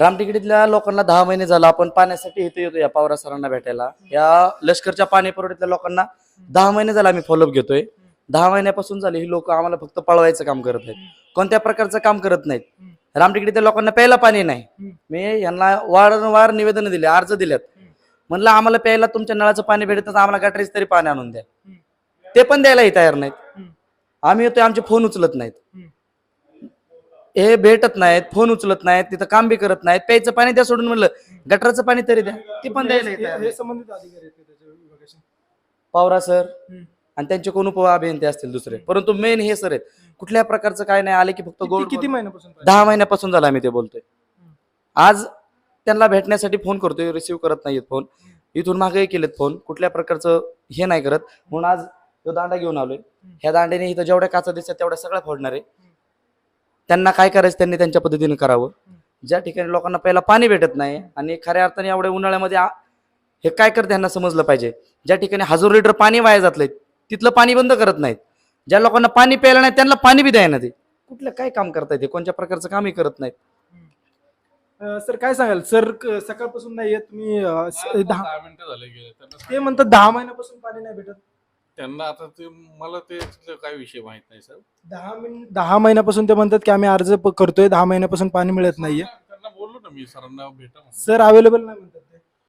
रामटेकडीतल्या लोकांना दहा महिने झालं आपण पाण्यासाठी इथे येतो या पावरा सरांना भेटायला. या लष्करच्या पाणी पुरवठ्यातल्या लोकांना दहा महिने झाले आम्ही फॉलोअप घेतोय. दहा महिन्यापासून झाले ही लोक आम्हाला फक्त पळवायचं काम करत आहेत. कोणत्या प्रकारचं काम करत नाहीत. रामटेकडीतल्या लोकांना प्यायला पाणी नाही. मी यांना वारंवार निवेदन दिले अर्ज दिल्यात म्हणलं आम्हाला प्यायला तुमच्या नळाचं पाणी भेटत आम्हाला गटरीच तरी पाणी आणून द्या. ते पण द्यायलाही तयार नाहीत. आम्ही येतोय आमचे फोन उचलत नाहीत. हे भेटत नाहीत फोन उचलत नाहीत तिथं काम बी करत नाहीत प्यायचं पाणी द्या सोडून म्हणलं गटराचं पाणी तरी द्या. ते पण द्यायला तयार हे नाहीत. संबंधित अधिकारी आहेत का त्याच्या विभागाशी पवारा सर आणि त्यांचे कोण उप अभियंते असतील दुसरे? परंतु मेन हे सर आहेत. कुठल्या प्रकारचं काय नाही आले की फक्त गोड किती- किती महिन्यापासून पाहिजे? दहा महिन्यापासून झाला आम्ही ते बोलतोय. आज त्यांना भेटण्यासाठी फोन करतोय रिसिव्ह करत नाहीत फोन. इथून मागे केलेत फोन. कुठल्या प्रकारचं हे नाही करत. म्हणून आज तो दांडा घेऊन आलोय. ह्या दांड्याने इथं जेवढ्या काचा दिसतात तेवढ्या सगळ्या फोडणार. आहे त्यांना काय करायचं त्यांनी त्यांच्या पद्धतीने करावं. ज्या ठिकाणी लोकांना पहिला पाणी भेटत नाही आणि खऱ्या अर्थाने एवढ्या उन्हाळ्यामध्ये आ- हे काय करते यांना समजलं पाहिजे. ज्या ठिकाणी हजारो लिटर पाणी वाया जातलंय तिथलं पाणी बंद करत नाहीत. ज्या लोकांना पाणी प्यायला नाही त्यांना पाणी बी द्यायला ते कुठलं काय काम करता येते कोणत्या प्रकारचं कामही करत नाहीत. सर काय सांगाल? सर क- सकाळपासून नाही येत तुम्ही अं, स- मला दहा दहा मिनिटं झाले गेले त्यांना ते म्हणतात दहा महिन्यापासून पाणी नाही भेटत. त्यांना आता ते मला ते काय विषय माहीत नाही सर. दहा दहा महिन्यापासून ते म्हणतात की आम्ही अर्ज प- करतोय दहा महिन्यापासून पाणी मिळत नाहीये. त्यांना बोललो ना मी सरांना भेटा म्हणून. सर अवेलेबल नाही म्हणतात.